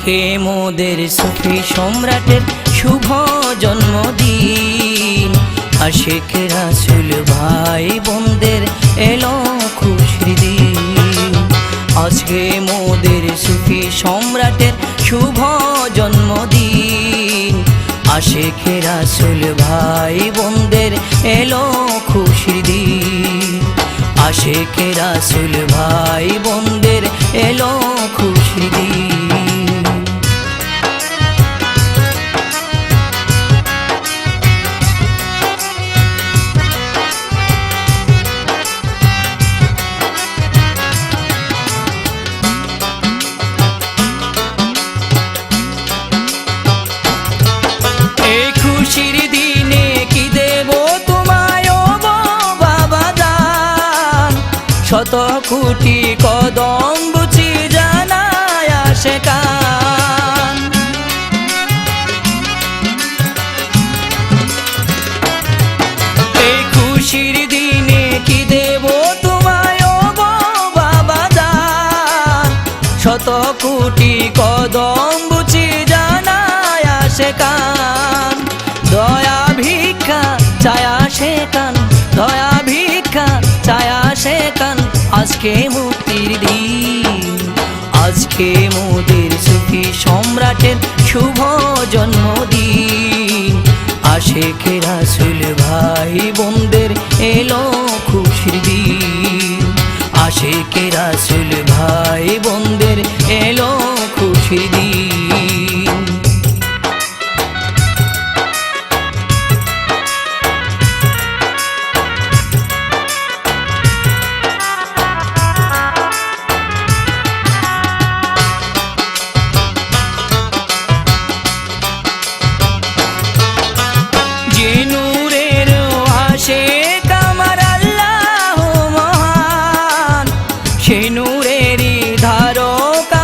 আজকে মোদের সুফি সম্রাটের শুভ জন্মদিন। আশেখ রাসুল ভাই বোনদের এলো খুশির দিন। আজকে মোদের সুফি সম্রাটের শুভ জন্মদিন। আশেখ রাসুল ভাই বোনদের এলো খুশির দিন। আশেখ রাসুল ভাই বোনদের এলো খুশির দিনে কি দেব তোমায় ও বাবা দান? শত কোটি কদম বুঝি জানায় আসে কান। এই খুশির দিনে কি দেব তোমায় ও বাবা দান? শত কোটি কদম চায়া কান, দয়া ভিক্ষা চায়া কান। আজকে মুক্তির দিন, আজকে মোদের সুখী সম্রাটের শুভ জন্মদিন। আশেখ রাসুল ভাই বোনদের এলো খুশির দিন, আশেখ मेरी धारों का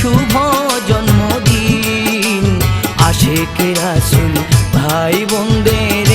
শুভ জন্মদিন। আশেখ রাসুল ভাই বোনদের